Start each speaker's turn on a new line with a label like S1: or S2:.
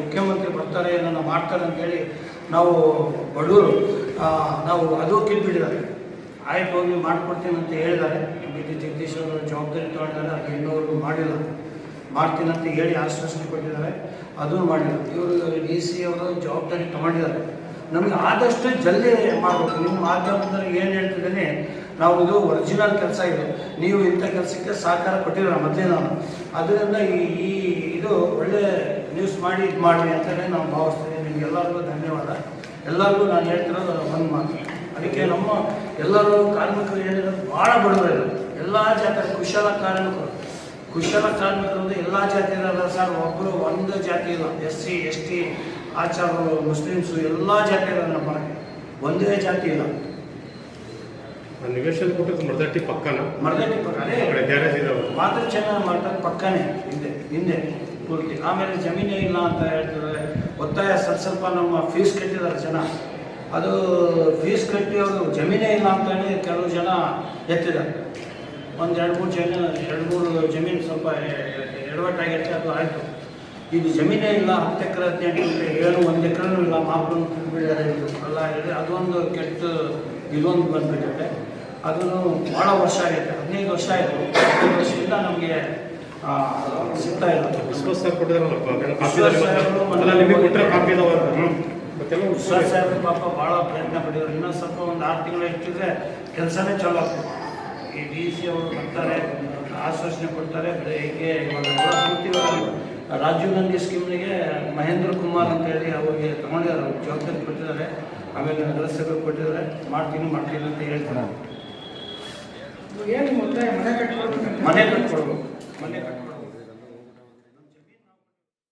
S1: ಮುಖ್ಯಮಂತ್ರಿ ಬರ್ತಾರೆ ಏನೋ ಮಾಡ್ತಾರೆ ಅಂತೇಳಿ ನಾವು ಬಡವರು ನಾವು ಅದು ಕಿತ್ಬಿಟ್ಟಿದ್ದಾರೆ ಆಯ್ತು ಹೋಗಿ ಮಾಡ್ಕೊಡ್ತೀನಿ ಅಂತ ಹೇಳಿದ್ದಾರೆ. ಬಿ ಜಿ ಜಗದೀಶ್ ಅವರು ಜವಾಬ್ದಾರಿ ತಗೊಂಡಿದ್ದಾರೆ ಅದು ಇನ್ನೂವರೆಗೂ ಮಾಡಿಲ್ಲ. ಮಾಡ್ತೀನಿ ಅಂತ ಹೇಳಿ ಆಶ್ವಾಸನೆ ಕೊಟ್ಟಿದ್ದಾರೆ. ಅದೂ ಮಾಡಿಲ್ಲ. ಇವರು ಡಿ ಸಿ ಅವರು ಜವಾಬ್ದಾರಿ ತಗೊಂಡಿದ್ದಾರೆ. ನಮಗೆ ಆದಷ್ಟು ಜಲ್ದಿ ಮಾಡಬೇಕು. ನಿಮ್ಮ ಮಾಧ್ಯಮದಲ್ಲಿ ಏನು ಹೇಳ್ತಿದ್ದೀನಿ, ನಾವು ಇದು ಒರಿಜಿನಲ್ ಕೆಲಸ ಇದೆ. ನೀವು ಇಂಥ ಕೆಲಸಕ್ಕೆ ಸಹಕಾರ ಕೊಟ್ಟಿಲ್ಲ ಮೊದಲೇ ನಾನು. ಅದರಿಂದ ಈ ಈ ಇದು ಒಳ್ಳೆ ನ್ಯೂಸ್ ಮಾಡಿ ಇದು ಮಾಡಿ ಅಂತಲೇ ನಾವು ಭಾವಿಸ್ತೀವಿ ನಿಮಗೆಲ್ಲರಿಗೂ ಧನ್ಯವಾದ. ಎಲ್ಲರಿಗೂ ನಾನು ಹೇಳ್ತಿರೋದು ಒಂದು ಮಾತು. ಅದಕ್ಕೆ ನಮ್ಮ ಎಲ್ಲರೂ ಕಾರ್ಮಿಕರು ಏನಿರೋದು ಭಾಳ ಬಡವರು ಎಲ್ಲ ಜಾತಿ ಕುಶಲ ಕಾರ್ಮಿಕರು. ಕುಶಲ ಕಾರ್ಮಿಕರು ಎಲ್ಲ ಜಾತಿ ಸರ್. ಒಬ್ಬರು ಒಂದು ಜಾತಿ ಇಲ್ಲ. ಎಸ್ ಸಿ, ಎಸ್ ಟಿ ಆಚಾರರು ಮುಸ್ಲಿಮ್ಸು ಎಲ್ಲ ಜಾತಿಗಳನ್ನ ಮಾಡಕ್ಕೆ ಒಂದೇ ಜಾತಿ ಇಲ್ಲ.
S2: ನಿವೇಶನ ಕೊಟ್ಟಿದ್ದು ಮರದಟ್ಟಿ ಪಕ್ಕನ?
S1: ಮರದಟ್ಟಿ ಪಕ್ಕ ಅದೇ.
S2: ಆ ಕಡೆ ಗ್ಯಾರೇಜ್ ಇದಾವೆ
S1: ಮಾತ್ರ ಚೆನ್ನಾಗಿ ಮಾಡ್ತಾರೆ ಪಕ್ಕನೇ ಹಿಂದೆ ಹಿಂದೆ ಪೂರ್ತಿ. ಆಮೇಲೆ ಜಮೀನೇ ಇಲ್ಲ ಅಂತ ಹೇಳ್ತಾರೆ. ಒತ್ತಾಯ ಸ್ವಲ್ಪ ಸ್ವಲ್ಪ ನಮ್ಮ ಫೀಸ್ ಕಟ್ಟಿದ್ದಾರೆ ಜನ. ಅದು ಫೀಸ್ ಕಟ್ಟಿ ಅವರು ಜಮೀನೇ ಇಲ್ಲ ಅಂತ ಹೇಳಿ ಕೆಲವು ಜನ ಎತ್ತಿದ್ದಾರೆ. ಒಂದು ಎರಡು ಮೂರು ಜನ ಎರಡು ಮೂರು ಜಮೀನು ಸ್ವಲ್ಪ ಎಡವಟ್ಟಾಗಿರುತ್ತೆ ಅದು ಆಯಿತು. ಇದು ಜಮೀನೇ ಇಲ್ಲ ಹತ್ತು ಎಕರೆ ಹದಿನೆಂಟು ಎಕರೆ ಏನು ಒಂದು ಎಕರೆನೂ ಇಲ್ಲ ಮಾಪನ್ನು ತುಂಬಿದ್ದಾರೆ ಇದು ಎಲ್ಲ ಇದೆ ಅದೊಂದು ಕೆಟ್ಟ ಇದೊಂದು ಬಂದ್ಬಿಟ್ಟಿದೆ. ಅದನ್ನು ಭಾಳ ವರ್ಷ ಆಗೈತೆ ಹದಿನೈದು ವರ್ಷ ಆಯಿತು. ಹದಿನೈದು ವರ್ಷದಿಂದ ನಮಗೆ ಸಿಗ್ತಾ ಇಲ್ಲ.
S2: ಸರ್
S1: ವಿಶ್ವಾಸ ಪಾಪ ಭಾಳ ಪ್ರಯತ್ನ ಪಡಿದ್ರು ಇನ್ನೊಂದು ಸ್ವಲ್ಪ ಒಂದು ಆರು ತಿಂಗಳು ಇಟ್ಟಿದ್ರೆ ಕೆಲಸನೇ ಚಲೋ ಆಗ್ತದೆ. ಈ ಡಿ ಸಿ ಅವರು ಬರ್ತಾರೆ ಆಶ್ವಾಸನೆ ಕೊಡ್ತಾರೆ ಬೆಳಗ್ಗೆ ಇವಾಗ ರಾಜೀವ್ ಗಾಂಧಿ ಸ್ಕೀಮ್ನಿಗೆ ಮಹೇಂದ್ರ ಕುಮಾರ್ ಅಂತ ಹೇಳಿ ಅವ್ರಿಗೆ ತಗೊಂಡಿದ್ದಾರೆ ಅವ್ರಿಗೆ ಜವಾಬ್ದಾರಿ ಕೊಟ್ಟಿದ್ದಾರೆ. ಆಮೇಲೆ ನಗರಸಭೆಗೆ ಕೊಟ್ಟಿದ್ದಾರೆ. ಮಾಡ್ತೀನಿ ಮಾಡ್ತೀನಿ ಅಂತ ಹೇಳ್ತಾರೆ.
S3: ಏನು ಮನೆ ಕಟ್ಕೊಳ್ಬೇಕಂತ
S1: ಮನೆ ಕಟ್ಕೊಡ್ಬೇಕು ಮನೆ ಕಟ್ಕೊಡ್ಬೇಕು.